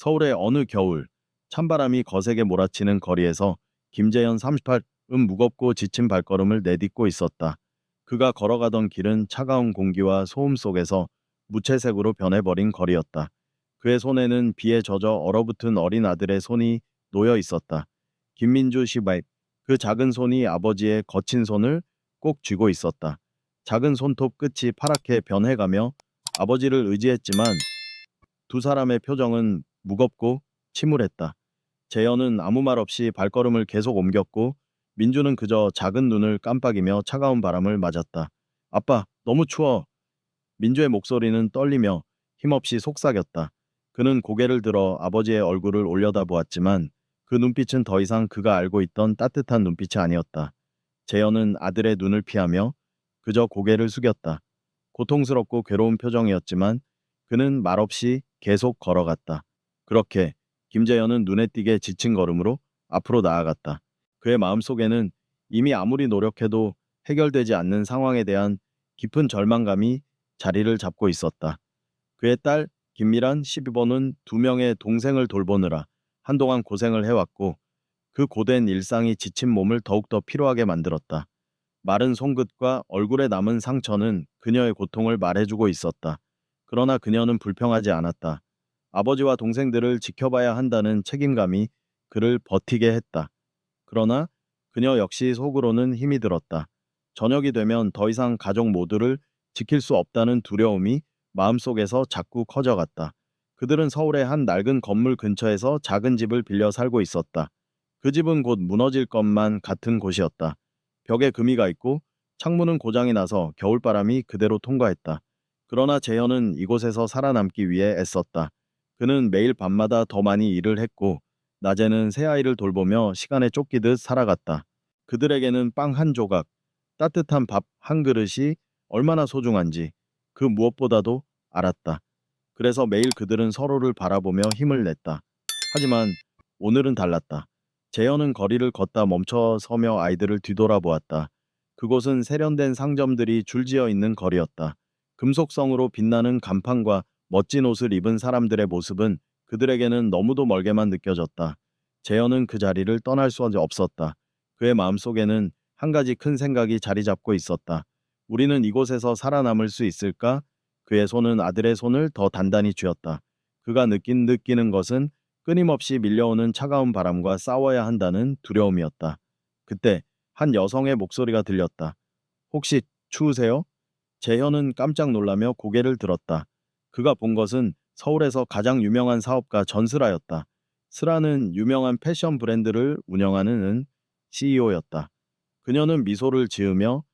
서울의 어느 겨울 찬바람이 거세게 몰아치는 거리에서 김재현 38은 무겁고 지친 발걸음을 내딛고 있었다. 그가 걸어가던 길은 차가운 공기와 소음 속에서 무채색으로 변해버린 거리였다. 그의 손에는 비에 젖어 얼어붙은 어린 아들의 손이 놓여 있었다. 김민주 시바입 그 작은 손이 아버지의 거친 손을 꼭 쥐고 있었다. 작은 손톱 끝이 파랗게 변해가며 아버지를 의지했지만 두 사람의 표정은 무겁고 침울했다. 재현은 아무 말 없이 발걸음을 계속 옮겼고 민주는 그저 작은 눈을 깜빡이며 차가운 바람을 맞았다. 아빠, 너무 추워. 민주의 목소리는 떨리며 힘없이 속삭였다. 그는 고개를 들어 아버지의 얼굴을 올려다보았지만 그 눈빛은 더 이상 그가 알고 있던 따뜻한 눈빛이 아니었다. 재현은 아들의 눈을 피하며 그저 고개를 숙였다. 고통스럽고 괴로운 표정이었지만 그는 말없이 계속 걸어갔다. 그렇게 김재현은 눈에 띄게 지친 걸음으로 앞으로 나아갔다. 그의 마음속에는 이미 아무리 노력해도 해결되지 않는 상황에 대한 깊은 절망감이 자리를 잡고 있었다. 그의 딸 김미란 12번은 두 명의 동생을 돌보느라 한동안 고생을 해왔고 그 고된 일상이 지친 몸을 더욱더 피로하게 만들었다. 마른 손끝과 얼굴에 남은 상처는 그녀의 고통을 말해주고 있었다. 그러나 그녀는 불평하지 않았다. 아버지와 동생들을 지켜봐야 한다는 책임감이 그를 버티게 했다. 그러나 그녀 역시 속으로는 힘이 들었다. 저녁이 되면 더 이상 가족 모두를 지킬 수 없다는 두려움이 마음속에서 자꾸 커져갔다. 그들은 서울의 한 낡은 건물 근처에서 작은 집을 빌려 살고 있었다. 그 집은 곧 무너질 것만 같은 곳이었다. 벽에 금이가 있고 창문은 고장이 나서 겨울바람이 그대로 통과했다. 그러나 재현은 이곳에서 살아남기 위해 애썼다. 그는 매일 밤마다 더 많이 일을 했고 낮에는 새아이를 돌보며 시간에 쫓기듯 살아갔다. 그들에게는 빵 한 조각, 따뜻한 밥 한 그릇이 얼마나 소중한지 그 무엇보다도 알았다. 그래서 매일 그들은 서로를 바라보며 힘을 냈다. 하지만 오늘은 달랐다. 재현은 거리를 걷다 멈춰 서며 아이들을 뒤돌아보았다. 그곳은 세련된 상점들이 줄지어 있는 거리였다. 금속성으로 빛나는 간판과 멋진 옷을 입은 사람들의 모습은 그들에게는 너무도 멀게만 느껴졌다. 재현은 그 자리를 떠날 수 없었다. 그의 마음속에는 한 가지 큰 생각이 자리 잡고 있었다. 우리는 이곳에서 살아남을 수 있을까? 그의 손은 아들의 손을 더 단단히 쥐었다. 그가 느낀 느끼는 것은 끊임없이 밀려오는 차가운 바람과 싸워야 한다는 두려움이었다. 그때 한 여성의 목소리가 들렸다. 혹시 추우세요? 재현은 깜짝 놀라며 고개를 들었다. 그가 본 것은 서울에서 가장 유명한 사업가 전슬아였다. 슬아는 유명한 패션 브랜드를 운영하는 CEO였다. 그녀는 미소를 지으며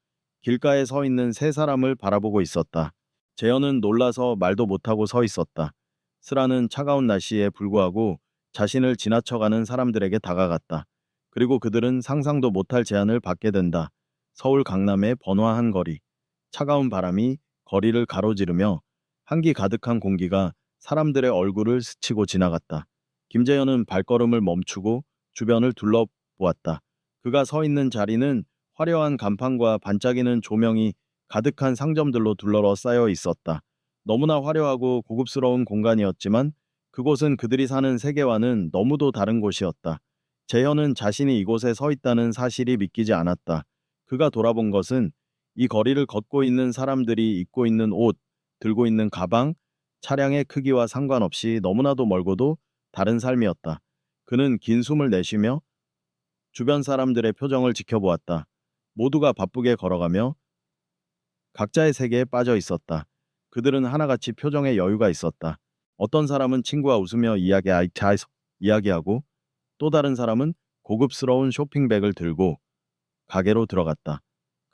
길가에 서 있는 세 사람을 바라보고 있었다. 재현은 놀라서 말도 못하고 서 있었다. 슬아는 차가운 날씨에 불구하고 자신을 지나쳐가는 사람들에게 다가갔다. 그리고 그들은 상상도 못할 제안을 받게 된다. 서울 강남의 번화한 거리. 차가운 바람이 거리를 가로지르며 한기 가득한 공기가 사람들의 얼굴을 스치고 지나갔다. 김재현은 발걸음을 멈추고 주변을 둘러보았다. 그가 서 있는 자리는 화려한 간판과 반짝이는 조명이 가득한 상점들로 둘러싸여 있었다. 너무나 화려하고 고급스러운 공간이었지만 그곳은 그들이 사는 세계와는 너무도 다른 곳이었다. 재현은 자신이 이곳에 서 있다는 사실이 믿기지 않았다. 그가 돌아본 것은 이 거리를 걷고 있는 사람들이 입고 있는 옷, 들고 있는 가방, 차량의 크기와 상관없이 너무나도 멀고도 다른 삶이었다. 그는 긴 숨을 내쉬며 주변 사람들의 표정을 지켜보았다. 모두가 바쁘게 걸어가며 각자의 세계에 빠져 있었다. 그들은 하나같이 표정에 여유가 있었다. 어떤 사람은 친구와 웃으며 이야기, 이야기하고 또 다른 사람은 고급스러운 쇼핑백을 들고 가게로 들어갔다.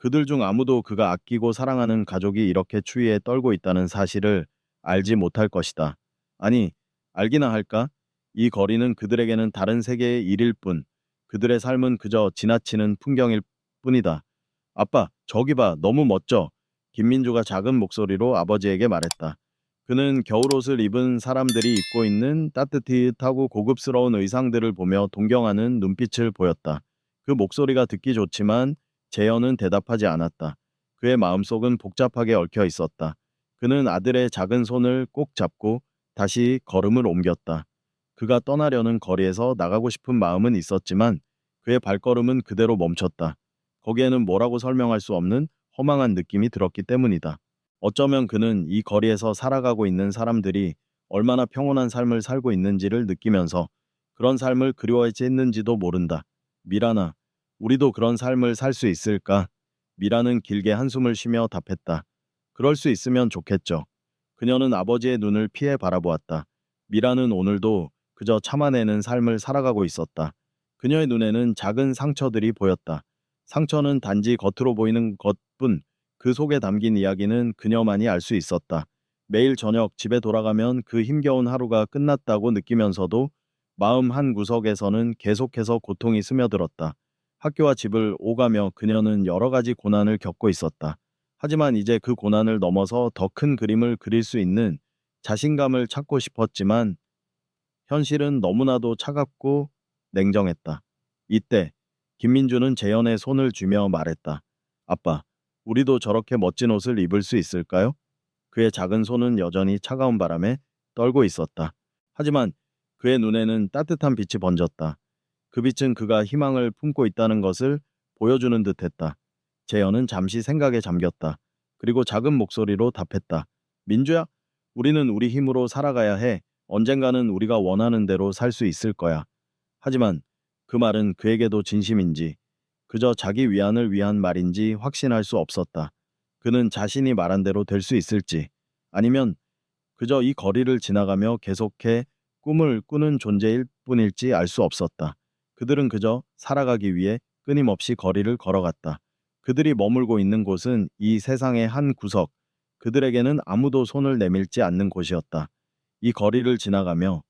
그들 중 아무도 그가 아끼고 사랑하는 가족이 이렇게 추위에 떨고 있다는 사실을 알지 못할 것이다. 아니, 알기나 할까? 이 거리는 그들에게는 다른 세계의 일일 뿐, 그들의 삶은 그저 지나치는 풍경일 뿐이다. 아빠, 저기 봐, 너무 멋져. 김민주가 작은 목소리로 아버지에게 말했다. 그는 겨울옷을 입은 사람들이 입고 있는 따뜻하고 고급스러운 의상들을 보며 동경하는 눈빛을 보였다. 그 목소리가 듣기 좋지만 재현은 대답하지 않았다. 그의 마음속은 복잡하게 얽혀 있었다. 그는 아들의 작은 손을 꼭 잡고 다시 걸음을 옮겼다. 그가 떠나려는 거리에서 나가고 싶은 마음은 있었지만 그의 발걸음은 그대로 멈췄다. 거기에는 뭐라고 설명할 수 없는 허망한 느낌이 들었기 때문이다. 어쩌면 그는 이 거리에서 살아가고 있는 사람들이 얼마나 평온한 삶을 살고 있는지를 느끼면서 그런 삶을 그리워했는지도 모른다. 미라나, 우리도 그런 삶을 살 수 있을까? 미라는 길게 한숨을 쉬며 답했다. 그럴 수 있으면 좋겠죠. 그녀는 아버지의 눈을 피해 바라보았다. 미라는 오늘도 그저 참아내는 삶을 살아가고 있었다. 그녀의 눈에는 작은 상처들이 보였다. 상처는 단지 겉으로 보이는 것뿐 그 속에 담긴 이야기는 그녀만이 알 수 있었다. 매일 저녁 집에 돌아가면 그 힘겨운 하루가 끝났다고 느끼면서도 마음 한 구석에서는 계속해서 고통이 스며들었다. 학교와 집을 오가며 그녀는 여러 가지 고난을 겪고 있었다. 하지만 이제 그 고난을 넘어서 더 큰 그림을 그릴 수 있는 자신감을 찾고 싶었지만 현실은 너무나도 차갑고 냉정했다. 이때 김민주는 재현의 손을 쥐며 말했다. 아빠, 우리도 저렇게 멋진 옷을 입을 수 있을까요? 그의 작은 손은 여전히 차가운 바람에 떨고 있었다. 하지만 그의 눈에는 따뜻한 빛이 번졌다. 그 빛은 그가 희망을 품고 있다는 것을 보여주는 듯했다. 재현은 잠시 생각에 잠겼다. 그리고 작은 목소리로 답했다. 민주야, 우리는 우리 힘으로 살아가야 해. 언젠가는 우리가 원하는 대로 살 수 있을 거야. 하지만 그 말은 그에게도 진심인지 그저 자기 위안을 위한 말인지 확신할 수 없었다. 그는 자신이 말한 대로 될 수 있을지 아니면 그저 이 거리를 지나가며 계속해 꿈을 꾸는 존재일 뿐일지 알 수 없었다. 그들은 그저 살아가기 위해 끊임없이 거리를 걸어갔다. 그들이 머물고 있는 곳은 이 세상의 한 구석, 그들에게는 아무도 손을 내밀지 않는 곳이었다. 이 거리를 지나가며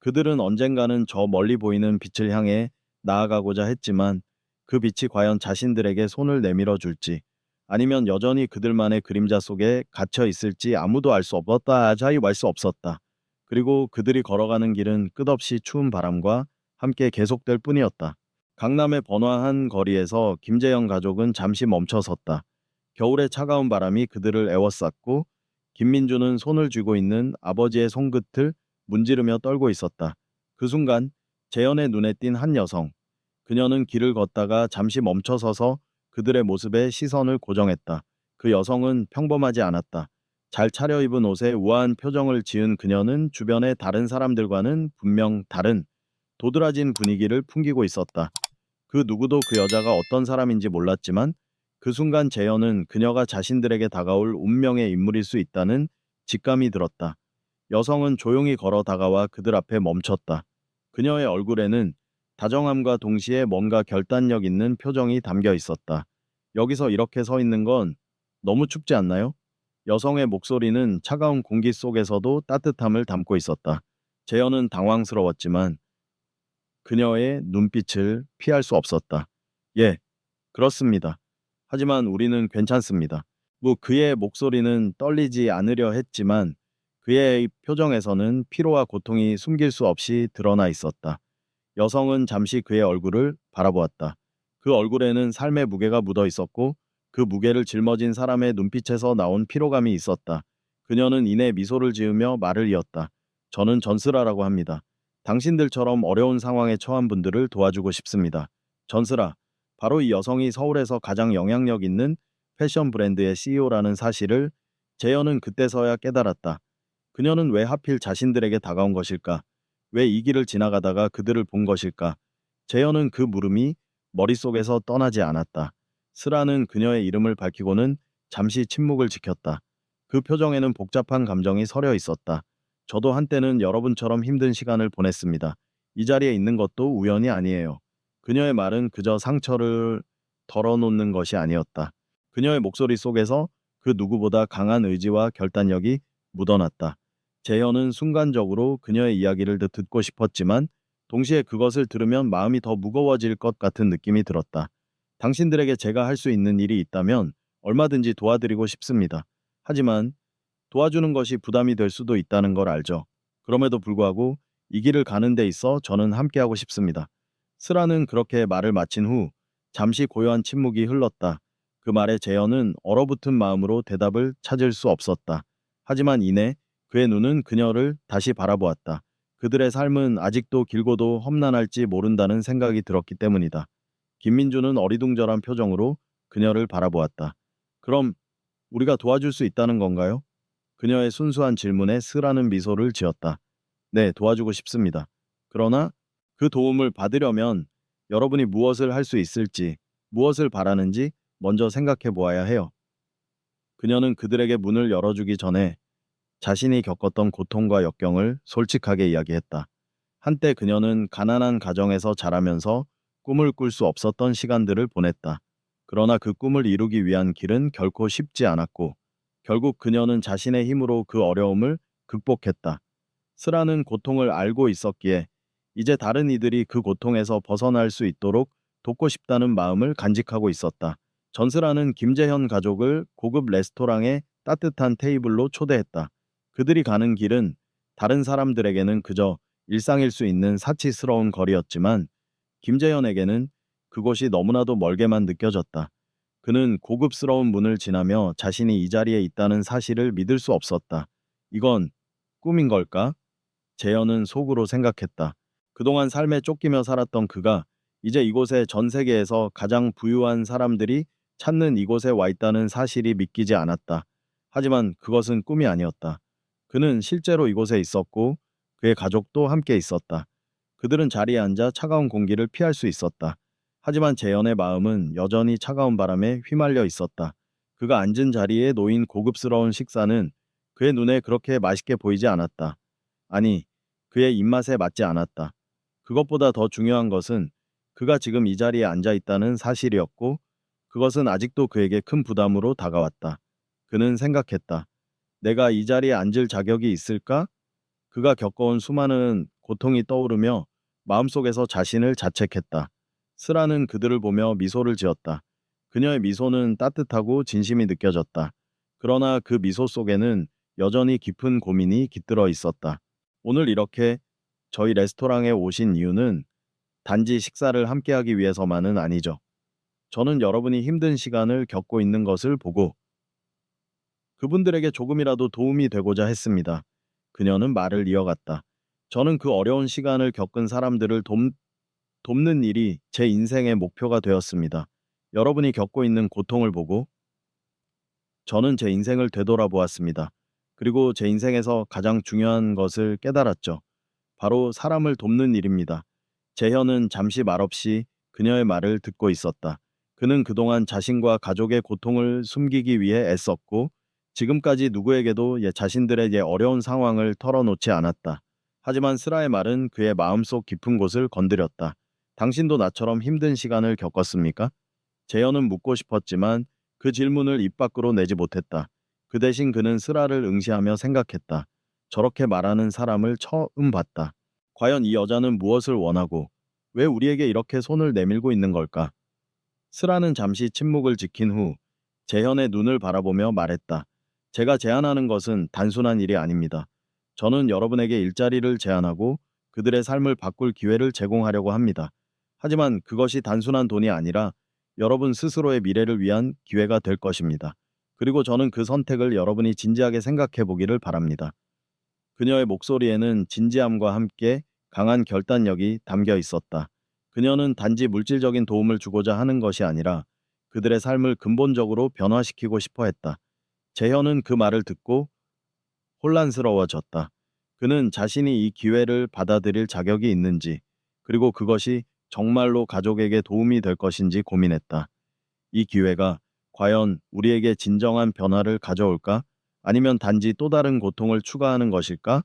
그들은 언젠가는 저 멀리 보이는 빛을 향해 나아가고자 했지만 그 빛이 과연 자신들에게 손을 내밀어 줄지 아니면 여전히 그들만의 그림자 속에 갇혀 있을지 아무도 알 수 없었다. 자유 알수 없었다. 그리고 그들이 걸어가는 길은 끝없이 추운 바람과 함께 계속될 뿐이었다. 강남의 번화한 거리에서 김재영 가족은 잠시 멈춰 섰다. 겨울의 차가운 바람이 그들을 에워쌌고 김민주는 손을 쥐고 있는 아버지의 손끝을 문지르며 떨고 있었다. 그 순간 재현의 눈에 띈 한 여성. 그녀는 길을 걷다가 잠시 멈춰 서서 그들의 모습에 시선을 고정했다. 그 여성은 평범하지 않았다. 잘 차려입은 옷에 우아한 표정을 지은 그녀는 주변의 다른 사람들과는 분명 다른 도드라진 분위기를 풍기고 있었다. 그 누구도 그 여자가 어떤 사람인지 몰랐지만 그 순간 재현은 그녀가 자신들에게 다가올 운명의 인물일 수 있다는 직감이 들었다. 여성은 조용히 걸어 다가와 그들 앞에 멈췄다. 그녀의 얼굴에는 다정함과 동시에 뭔가 결단력 있는 표정이 담겨 있었다. 여기서 이렇게 서 있는 건 너무 춥지 않나요? 여성의 목소리는 차가운 공기 속에서도 따뜻함을 담고 있었다. 재현은 당황스러웠지만 그녀의 눈빛을 피할 수 없었다. 예, 그렇습니다. 하지만 우리는 괜찮습니다. 뭐 그의 목소리는 떨리지 않으려 했지만 그의 표정에서는 피로와 고통이 숨길 수 없이 드러나 있었다. 여성은 잠시 그의 얼굴을 바라보았다. 그 얼굴에는 삶의 무게가 묻어 있었고 그 무게를 짊어진 사람의 눈빛에서 나온 피로감이 있었다. 그녀는 이내 미소를 지으며 말을 이었다. 저는 전스라라고 합니다. 당신들처럼 어려운 상황에 처한 분들을 도와주고 싶습니다. 전스라, 바로 이 여성이 서울에서 가장 영향력 있는 패션 브랜드의 CEO라는 사실을 재현은 그때서야 깨달았다. 그녀는 왜 하필 자신들에게 다가온 것일까? 왜 이 길을 지나가다가 그들을 본 것일까? 재현은 그 물음이 머릿속에서 떠나지 않았다. 스라는 그녀의 이름을 밝히고는 잠시 침묵을 지켰다. 그 표정에는 복잡한 감정이 서려 있었다. 저도 한때는 여러분처럼 힘든 시간을 보냈습니다. 이 자리에 있는 것도 우연이 아니에요. 그녀의 말은 그저 상처를 덜어놓는 것이 아니었다. 그녀의 목소리 속에서 그 누구보다 강한 의지와 결단력이 묻어났다. 재현은 순간적으로 그녀의 이야기를 듣고 싶었지만 동시에 그것을 들으면 마음이 더 무거워질 것 같은 느낌이 들었다. 당신들에게 제가 할 수 있는 일이 있다면 얼마든지 도와드리고 싶습니다. 하지만 도와주는 것이 부담이 될 수도 있다는 걸 알죠. 그럼에도 불구하고 이 길을 가는 데 있어 저는 함께하고 싶습니다. 스라는 그렇게 말을 마친 후 잠시 고요한 침묵이 흘렀다. 그 말에 재현은 얼어붙은 마음으로 대답을 찾을 수 없었다. 하지만 이내 그의 눈은 그녀를 다시 바라보았다. 그 그들의 삶은 아직도 길고도 험난할지 모른다는 생각이 들었기 때문이다. 김민주는 어리둥절한 표정으로 그녀를 바라보았다. 그럼 우리가 도와줄 수 있다는 건가요? 그녀의 순수한 질문에 쓰라는 미소를 지었다. 네, 도와주고 싶습니다. 그러나 그 도움을 받으려면 여러분이 무엇을 할 수 있을지, 무엇을 바라는지 먼저 생각해 보아야 해요. 그녀는 그들에게 문을 열어주기 전에 자신이 겪었던 고통과 역경을 솔직하게 이야기했다. 한때 그녀는 가난한 가정에서 자라면서 꿈을 꿀 수 없었던 시간들을 보냈다. 그러나 그 꿈을 이루기 위한 길은 결코 쉽지 않았고, 결국 그녀는 자신의 힘으로 그 어려움을 극복했다. 스라는 고통을 알고 있었기에 이제 다른 이들이 그 고통에서 벗어날 수 있도록 돕고 싶다는 마음을 간직하고 있었다. 전스라는 김재현 가족을 고급 레스토랑의 따뜻한 테이블로 초대했다. 그들이 가는 길은 다른 사람들에게는 그저 일상일 수 있는 사치스러운 거리였지만 김재현에게는 그곳이 너무나도 멀게만 느껴졌다. 그는 고급스러운 문을 지나며 자신이 이 자리에 있다는 사실을 믿을 수 없었다. 이건 꿈인 걸까? 재현은 속으로 생각했다. 그동안 삶에 쫓기며 살았던 그가 이제 이곳에 전 세계에서 가장 부유한 사람들이 찾는 이곳에 와 있다는 사실이 믿기지 않았다. 하지만 그것은 꿈이 아니었다. 그는 실제로 이곳에 있었고 그의 가족도 함께 있었다. 그들은 자리에 앉아 차가운 공기를 피할 수 있었다. 하지만 재현의 마음은 여전히 차가운 바람에 휘말려 있었다. 그가 앉은 자리에 놓인 고급스러운 식사는 그의 눈에 그렇게 맛있게 보이지 않았다. 아니, 그의 입맛에 맞지 않았다. 그것보다 더 중요한 것은 그가 지금 이 자리에 앉아 있다는 사실이었고 그것은 아직도 그에게 큰 부담으로 다가왔다. 그는 생각했다. 내가 이 자리에 앉을 자격이 있을까? 그가 겪어온 수많은 고통이 떠오르며 마음속에서 자신을 자책했다. 스라는 그들을 보며 미소를 지었다. 그녀의 미소는 따뜻하고 진심이 느껴졌다. 그러나 그 미소 속에는 여전히 깊은 고민이 깃들어 있었다. 오늘 이렇게 저희 레스토랑에 오신 이유는 단지 식사를 함께하기 위해서만은 아니죠. 저는 여러분이 힘든 시간을 겪고 있는 것을 보고 그분들에게 조금이라도 도움이 되고자 했습니다. 그녀는 말을 이어갔다. 저는 그 어려운 시간을 겪은 사람들을 돕, 돕는 일이 제 인생의 목표가 되었습니다. 여러분이 겪고 있는 고통을 보고 저는 제 인생을 되돌아보았습니다. 그리고 제 인생에서 가장 중요한 것을 깨달았죠. 바로 사람을 돕는 일입니다. 재현은 잠시 말없이 그녀의 말을 듣고 있었다. 그는 그동안 자신과 가족의 고통을 숨기기 위해 애썼고 지금까지 누구에게도 예 자신들의 예 어려운 상황을 털어놓지 않았다. 하지만 스라의 말은 그의 마음속 깊은 곳을 건드렸다. 당신도 나처럼 힘든 시간을 겪었습니까? 재현은 묻고 싶었지만 그 질문을 입 밖으로 내지 못했다. 그 대신 그는 스라를 응시하며 생각했다. 저렇게 말하는 사람을 처음 봤다. 과연 이 여자는 무엇을 원하고 왜 우리에게 이렇게 손을 내밀고 있는 걸까? 스라는 잠시 침묵을 지킨 후 재현의 눈을 바라보며 말했다. 제가 제안하는 것은 단순한 일이 아닙니다. 저는 여러분에게 일자리를 제안하고 그들의 삶을 바꿀 기회를 제공하려고 합니다. 하지만 그것이 단순한 돈이 아니라 여러분 스스로의 미래를 위한 기회가 될 것입니다. 그리고 저는 그 선택을 여러분이 진지하게 생각해 보기를 바랍니다. 그녀의 목소리에는 진지함과 함께 강한 결단력이 담겨 있었다. 그녀는 단지 물질적인 도움을 주고자 하는 것이 아니라 그들의 삶을 근본적으로 변화시키고 싶어 했다. 재현은 그 말을 듣고 혼란스러워졌다. 그는 자신이 이 기회를 받아들일 자격이 있는지, 그리고 그것이 정말로 가족에게 도움이 될 것인지 고민했다. 이 기회가 과연 우리에게 진정한 변화를 가져올까? 아니면 단지 또 다른 고통을 추가하는 것일까?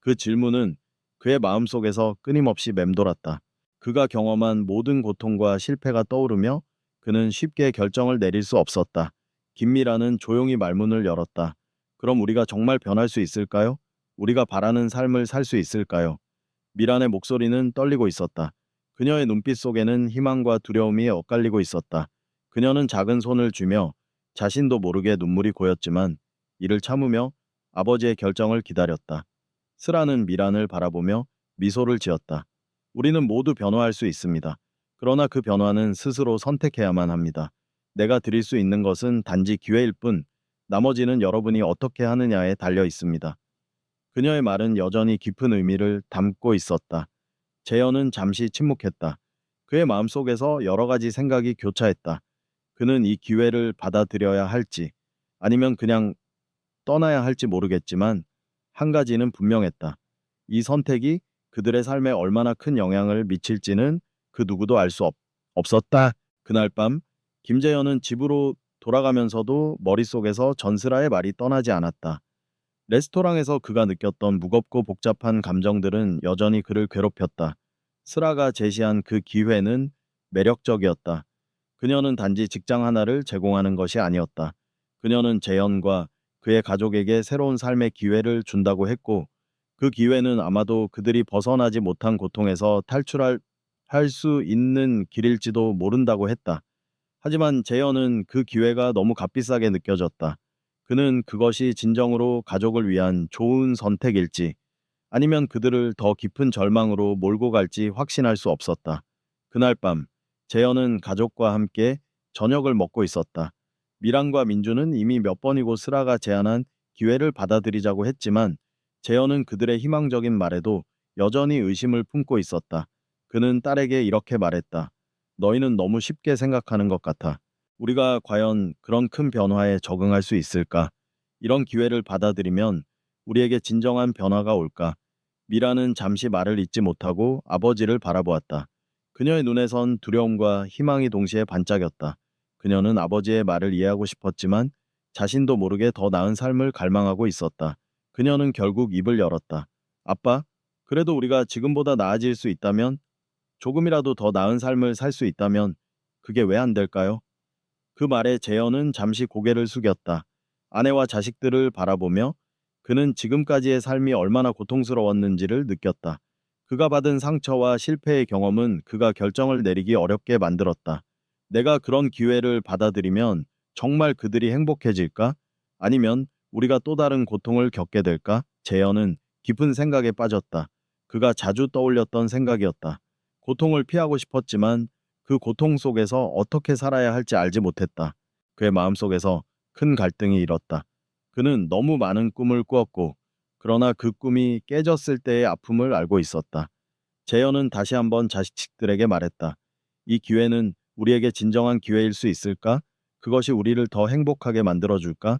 그 질문은 그의 마음속에서 끊임없이 맴돌았다. 그가 경험한 모든 고통과 실패가 떠오르며 그는 쉽게 결정을 내릴 수 없었다. 김미라는 조용히 말문을 열었다. 그럼 우리가 정말 변할 수 있을까요? 우리가 바라는 삶을 살 수 있을까요? 미란의 목소리는 떨리고 있었다. 그녀의 눈빛 속에는 희망과 두려움이 엇갈리고 있었다. 그녀는 작은 손을 쥐며 자신도 모르게 눈물이 고였지만 이를 참으며 아버지의 결정을 기다렸다. 스라는 미란을 바라보며 미소를 지었다. 우리는 모두 변화할 수 있습니다. 그러나 그 변화는 스스로 선택해야만 합니다. 내가 드릴 수 있는 것은 단지 기회일 뿐 나머지는 여러분이 어떻게 하느냐에 달려 있습니다. 그녀의 말은 여전히 깊은 의미를 담고 있었다. 재현은 잠시 침묵했다. 그의 마음속에서 여러 가지 생각이 교차했다. 그는 이 기회를 받아들여야 할지 아니면 그냥 떠나야 할지 모르겠지만 한 가지는 분명했다. 이 선택이 그들의 삶에 얼마나 큰 영향을 미칠지는 그 누구도 알 수 없었다. 그날 밤 김재현은 집으로 돌아가면서도 머릿속에서 전슬아의 말이 떠나지 않았다. 레스토랑에서 그가 느꼈던 무겁고 복잡한 감정들은 여전히 그를 괴롭혔다. 슬아가 제시한 그 기회는 매력적이었다. 그녀는 단지 직장 하나를 제공하는 것이 아니었다. 그녀는 재현과 그의 가족에게 새로운 삶의 기회를 준다고 했고 그 기회는 아마도 그들이 벗어나지 못한 고통에서 탈출할 할 수 있는 길일지도 모른다고 했다. 하지만 재현은 그 기회가 너무 값비싸게 느껴졌다. 그는 그것이 진정으로 가족을 위한 좋은 선택일지 아니면 그들을 더 깊은 절망으로 몰고 갈지 확신할 수 없었다. 그날 밤 재현은 가족과 함께 저녁을 먹고 있었다. 미랑과 민주는 이미 몇 번이고 슬아가 제안한 기회를 받아들이자고 했지만 재현은 그들의 희망적인 말에도 여전히 의심을 품고 있었다. 그는 딸에게 이렇게 말했다. 너희는 너무 쉽게 생각하는 것 같아. 우리가 과연 그런 큰 변화에 적응할 수 있을까? 이런 기회를 받아들이면 우리에게 진정한 변화가 올까? 미라는 잠시 말을 잇지 못하고 아버지를 바라보았다. 그녀의 눈에선 두려움과 희망이 동시에 반짝였다. 그녀는 아버지의 말을 이해하고 싶었지만 자신도 모르게 더 나은 삶을 갈망하고 있었다. 그녀는 결국 입을 열었다. 아빠, 그래도 우리가 지금보다 나아질 수 있다면 조금이라도 더 나은 삶을 살 수 있다면 그게 왜 안 될까요? 그 말에 재현은 잠시 고개를 숙였다. 아내와 자식들을 바라보며 그는 지금까지의 삶이 얼마나 고통스러웠는지를 느꼈다. 그가 받은 상처와 실패의 경험은 그가 결정을 내리기 어렵게 만들었다. 내가 그런 기회를 받아들이면 정말 그들이 행복해질까? 아니면 우리가 또 다른 고통을 겪게 될까? 재현은 깊은 생각에 빠졌다. 그가 자주 떠올렸던 생각이었다. 고통을 피하고 싶었지만 그 고통 속에서 어떻게 살아야 할지 알지 못했다. 그의 마음속에서 큰 갈등이 일었다. 그는 너무 많은 꿈을 꾸었고 그러나 그 꿈이 깨졌을 때의 아픔을 알고 있었다. 재현은 다시 한번 자식들에게 말했다. 이 기회는 우리에게 진정한 기회일 수 있을까? 그것이 우리를 더 행복하게 만들어줄까?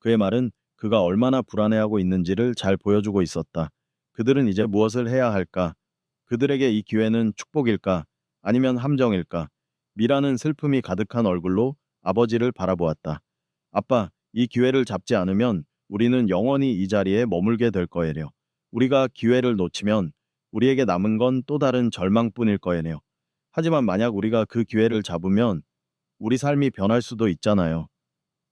그의 말은 그가 얼마나 불안해하고 있는지를 잘 보여주고 있었다. 그들은 이제 무엇을 해야 할까? 그들에게 이 기회는 축복일까? 아니면 함정일까? 미라는 슬픔이 가득한 얼굴로 아버지를 바라보았다. 아빠, 이 기회를 잡지 않으면 우리는 영원히 이 자리에 머물게 될 거예요. 우리가 기회를 놓치면 우리에게 남은 건 또 다른 절망뿐일 거예요. 하지만 만약 우리가 그 기회를 잡으면 우리 삶이 변할 수도 있잖아요.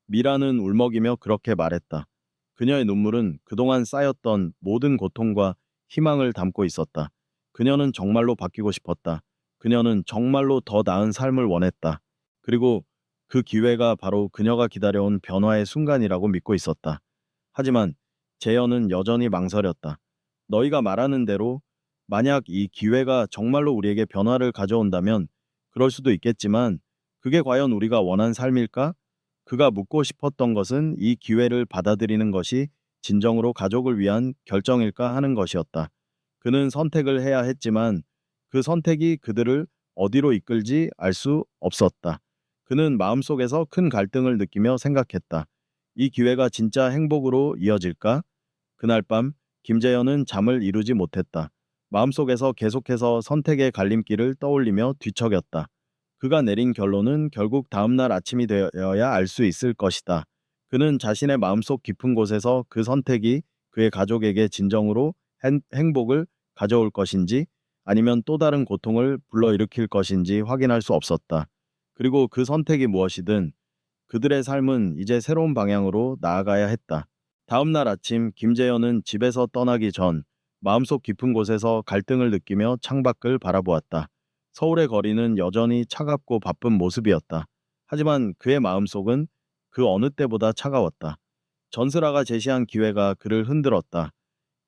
미라는 울먹이며 그렇게 말했다. 그녀의 눈물은 그동안 쌓였던 모든 고통과 희망을 담고 있었다. 그녀는 정말로 바뀌고 싶었다. 그녀는 정말로 더 나은 삶을 원했다. 그리고 그 기회가 바로 그녀가 기다려온 변화의 순간이라고 믿고 있었다. 하지만 재현은 여전히 망설였다. 너희가 말하는 대로 만약 이 기회가 정말로 우리에게 변화를 가져온다면 그럴 수도 있겠지만 그게 과연 우리가 원한 삶일까? 그가 묻고 싶었던 것은 이 기회를 받아들이는 것이 진정으로 가족을 위한 결정일까 하는 것이었다. 그는 선택을 해야 했지만 그 선택이 그들을 어디로 이끌지 알 수 없었다. 그는 마음속에서 큰 갈등을 느끼며 생각했다. 이 기회가 진짜 행복으로 이어질까? 그날 밤 김재현은 잠을 이루지 못했다. 마음속에서 계속해서 선택의 갈림길을 떠올리며 뒤척였다. 그가 내린 결론은 결국 다음날 아침이 되어야 알 수 있을 것이다. 그는 자신의 마음속 깊은 곳에서 그 선택이 그의 가족에게 진정으로 행, 행복을 가져올 것인지 아니면 또 다른 고통을 불러일으킬 것인지 확인할 수 없었다. 그리고 그 선택이 무엇이든 그들의 삶은 이제 새로운 방향으로 나아가야 했다. 다음 날 아침 김재현은 집에서 떠나기 전 마음속 깊은 곳에서 갈등을 느끼며 창밖을 바라보았다. 서울의 거리는 여전히 차갑고 바쁜 모습이었다. 하지만 그의 마음속은 그 어느 때보다 차가웠다. 전슬아가 제시한 기회가 그를 흔들었다.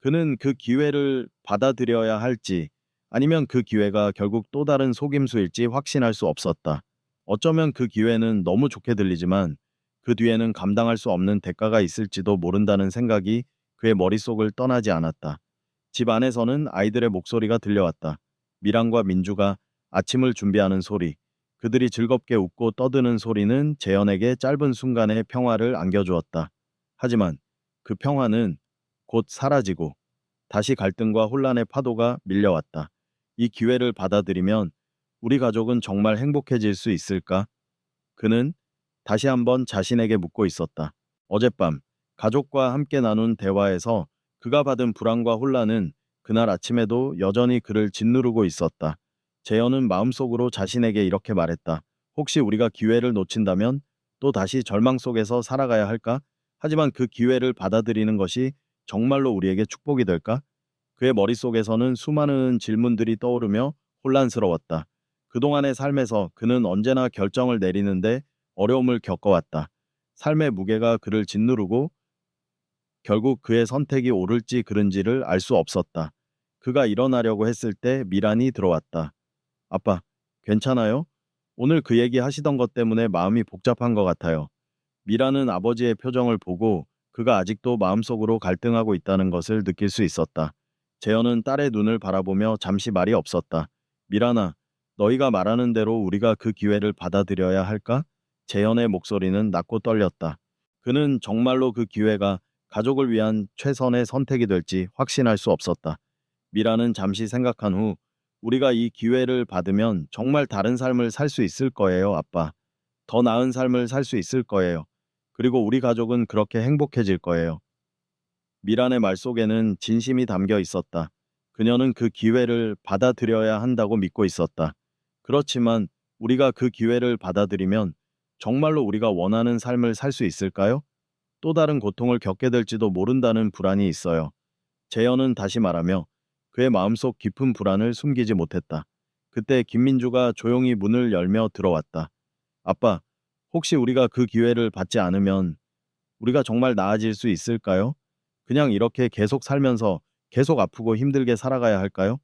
그는 그 기회를 받아들여야 할지 아니면 그 기회가 결국 또 다른 속임수일지 확신할 수 없었다. 어쩌면 그 기회는 너무 좋게 들리지만 그 뒤에는 감당할 수 없는 대가가 있을지도 모른다는 생각이 그의 머릿속을 떠나지 않았다. 집 안에서는 아이들의 목소리가 들려왔다. 미랑과 민주가 아침을 준비하는 소리, 그들이 즐겁게 웃고 떠드는 소리는 재현에게 짧은 순간의 평화를 안겨주었다. 하지만 그 평화는 곧 사라지고 다시 갈등과 혼란의 파도가 밀려왔다. 이 기회를 받아들이면 우리 가족은 정말 행복해질 수 있을까? 그는 다시 한번 자신에게 묻고 있었다. 어젯밤 가족과 함께 나눈 대화에서 그가 받은 불안과 혼란은 그날 아침에도 여전히 그를 짓누르고 있었다. 재현은 마음속으로 자신에게 이렇게 말했다. 혹시 우리가 기회를 놓친다면 또 다시 절망 속에서 살아가야 할까? 하지만 그 기회를 받아들이는 것이 정말로 우리에게 축복이 될까? 그의 머릿속에서는 수많은 질문들이 떠오르며 혼란스러웠다. 그동안의 삶에서 그는 언제나 결정을 내리는데 어려움을 겪어왔다. 삶의 무게가 그를 짓누르고 결국 그의 선택이 옳을지 그른지를 알 수 없었다. 그가 일어나려고 했을 때 미란이 들어왔다. 아빠, 괜찮아요? 오늘 그 얘기 하시던 것 때문에 마음이 복잡한 것 같아요. 미란은 아버지의 표정을 보고 그가 아직도 마음속으로 갈등하고 있다는 것을 느낄 수 있었다. 재현은 딸의 눈을 바라보며 잠시 말이 없었다. 미란아, 너희가 말하는 대로 우리가 그 기회를 받아들여야 할까? 재현의 목소리는 낮고 떨렸다. 그는 정말로 그 기회가 가족을 위한 최선의 선택이 될지 확신할 수 없었다. 미라는 잠시 생각한 후 우리가 이 기회를 받으면 정말 다른 삶을 살 수 있을 거예요, 아빠. 더 나은 삶을 살 수 있을 거예요. 그리고 우리 가족은 그렇게 행복해질 거예요. 미란의 말 속에는 진심이 담겨 있었다. 그녀는 그 기회를 받아들여야 한다고 믿고 있었다. 그렇지만 우리가 그 기회를 받아들이면 정말로 우리가 원하는 삶을 살 수 있을까요? 또 다른 고통을 겪게 될지도 모른다는 불안이 있어요. 재현은 다시 말하며 그의 마음속 깊은 불안을 숨기지 못했다. 그때 김민주가 조용히 문을 열며 들어왔다. 아빠, 혹시 우리가 그 기회를 받지 않으면 우리가 정말 나아질 수 있을까요? 그냥 이렇게 계속 살면서 계속 아프고 힘들게 살아가야 할까요?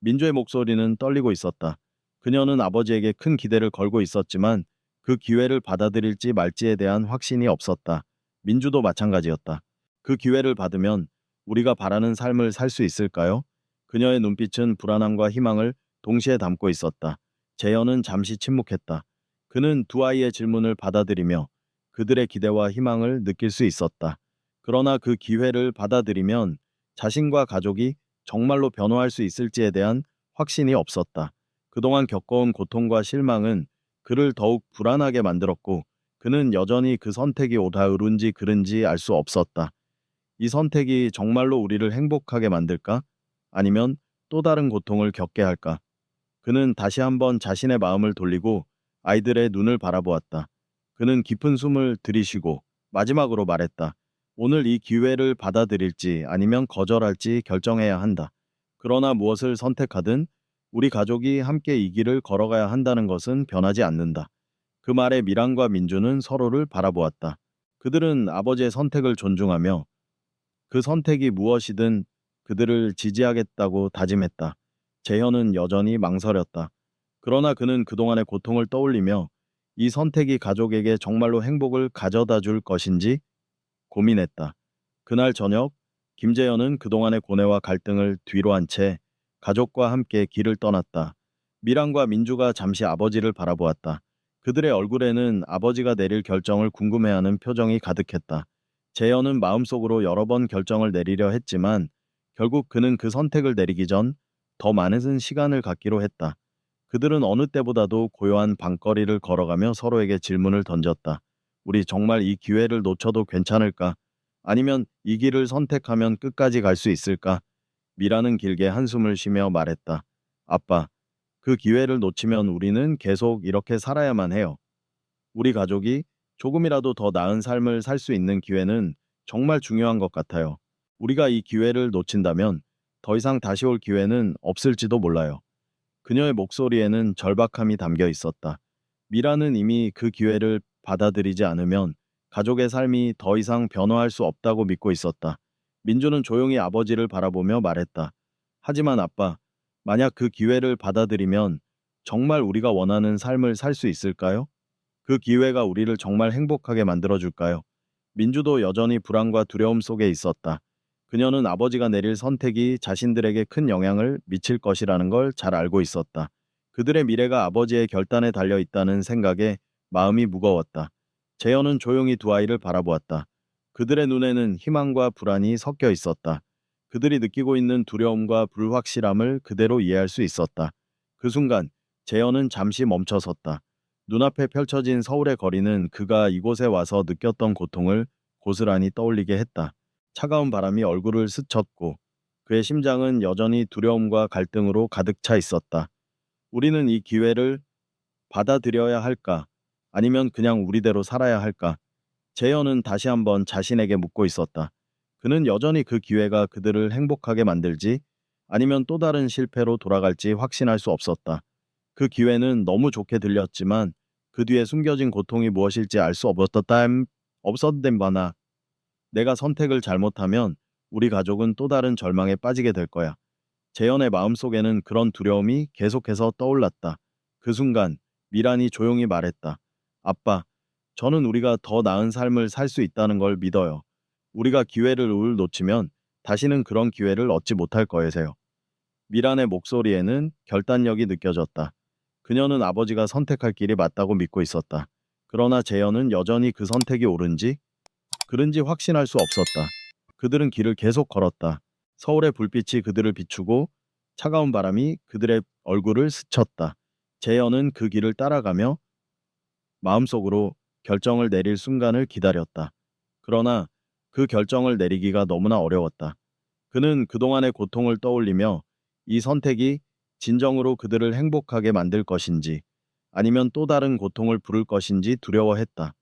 민주의 목소리는 떨리고 있었다. 그녀는 아버지에게 큰 기대를 걸고 있었지만 그 기회를 받아들일지 말지에 대한 확신이 없었다. 민주도 마찬가지였다. 그 기회를 받으면 우리가 바라는 삶을 살 수 있을까요? 그녀의 눈빛은 불안함과 희망을 동시에 담고 있었다. 재현은 잠시 침묵했다. 그는 두 아이의 질문을 받아들이며 그들의 기대와 희망을 느낄 수 있었다. 그러나 그 기회를 받아들이면 자신과 가족이 정말로 변화할 수 있을지에 대한 확신이 없었다. 그동안 겪어온 고통과 실망은 그를 더욱 불안하게 만들었고 그는 여전히 그 선택이 옳아 옳은지 그른지 알 수 없었다. 이 선택이 정말로 우리를 행복하게 만들까? 아니면 또 다른 고통을 겪게 할까? 그는 다시 한번 자신의 마음을 돌리고 아이들의 눈을 바라보았다. 그는 깊은 숨을 들이쉬고 마지막으로 말했다. 오늘 이 기회를 받아들일지 아니면 거절할지 결정해야 한다. 그러나 무엇을 선택하든 우리 가족이 함께 이 길을 걸어가야 한다는 것은 변하지 않는다. 그 말에 미란과 민주는 서로를 바라보았다. 그들은 아버지의 선택을 존중하며 그 선택이 무엇이든 그들을 지지하겠다고 다짐했다. 재현은 여전히 망설였다. 그러나 그는 그동안의 고통을 떠올리며 이 선택이 가족에게 정말로 행복을 가져다 줄 것인지 고민했다. 그날 저녁 김재현은 그동안의 고뇌와 갈등을 뒤로 한 채 가족과 함께 길을 떠났다. 미란과 민주가 잠시 아버지를 바라보았다. 그들의 얼굴에는 아버지가 내릴 결정을 궁금해하는 표정이 가득했다. 재현은 마음속으로 여러 번 결정을 내리려 했지만 결국 그는 그 선택을 내리기 전 더 많은 시간을 갖기로 했다. 그들은 어느 때보다도 고요한 방거리를 걸어가며 서로에게 질문을 던졌다. 우리 정말 이 기회를 놓쳐도 괜찮을까? 아니면 이 길을 선택하면 끝까지 갈 수 있을까? 미라는 길게 한숨을 쉬며 말했다. 아빠, 그 기회를 놓치면 우리는 계속 이렇게 살아야만 해요. 우리 가족이 조금이라도 더 나은 삶을 살 수 있는 기회는 정말 중요한 것 같아요. 우리가 이 기회를 놓친다면 더 이상 다시 올 기회는 없을지도 몰라요. 그녀의 목소리에는 절박함이 담겨 있었다. 미라는 이미 그 기회를 받아들이지 않으면 가족의 삶이 더 이상 변화할 수 없다고 믿고 있었다. 민주는 조용히 아버지를 바라보며 말했다. 하지만 아빠, 만약 그 기회를 받아들이면 정말 우리가 원하는 삶을 살 수 있을까요? 그 기회가 우리를 정말 행복하게 만들어줄까요? 민주도 여전히 불안과 두려움 속에 있었다. 그녀는 아버지가 내릴 선택이 자신들에게 큰 영향을 미칠 것이라는 걸 잘 알고 있었다. 그들의 미래가 아버지의 결단에 달려 있다는 생각에 마음이 무거웠다. 재현은 조용히 두 아이를 바라보았다. 그들의 눈에는 희망과 불안이 섞여 있었다. 그들이 느끼고 있는 두려움과 불확실함을 그대로 이해할 수 있었다. 그 순간 재현은 잠시 멈춰섰다. 눈앞에 펼쳐진 서울의 거리는 그가 이곳에 와서 느꼈던 고통을 고스란히 떠올리게 했다. 차가운 바람이 얼굴을 스쳤고 그의 심장은 여전히 두려움과 갈등으로 가득 차 있었다. 우리는 이 기회를 받아들여야 할까? 아니면 그냥 우리대로 살아야 할까? 재현은 다시 한번 자신에게 묻고 있었다. 그는 여전히 그 기회가 그들을 행복하게 만들지 아니면 또 다른 실패로 돌아갈지 확신할 수 없었다. 그 기회는 너무 좋게 들렸지만 그 뒤에 숨겨진 고통이 무엇일지 알 수 없었다. 없었던 바나 내가 선택을 잘못하면 우리 가족은 또 다른 절망에 빠지게 될 거야. 재현의 마음속에는 그런 두려움이 계속해서 떠올랐다. 그 순간 미란이 조용히 말했다. 아빠, 저는 우리가 더 나은 삶을 살 수 있다는 걸 믿어요. 우리가 기회를 울 놓치면 다시는 그런 기회를 얻지 못할 거예요. 미란의 목소리에는 결단력이 느껴졌다. 그녀는 아버지가 선택할 길이 맞다고 믿고 있었다. 그러나 재현은 여전히 그 선택이 옳은지 그른지 확신할 수 없었다. 그들은 길을 계속 걸었다. 서울의 불빛이 그들을 비추고 차가운 바람이 그들의 얼굴을 스쳤다. 재현은 그 길을 따라가며 마음속으로 결정을 내릴 순간을 기다렸다. 그러나 그 결정을 내리기가 너무나 어려웠다. 그는 그동안의 고통을 떠올리며 이 선택이 진정으로 그들을 행복하게 만들 것인지 아니면 또 다른 고통을 부를 것인지 두려워했다.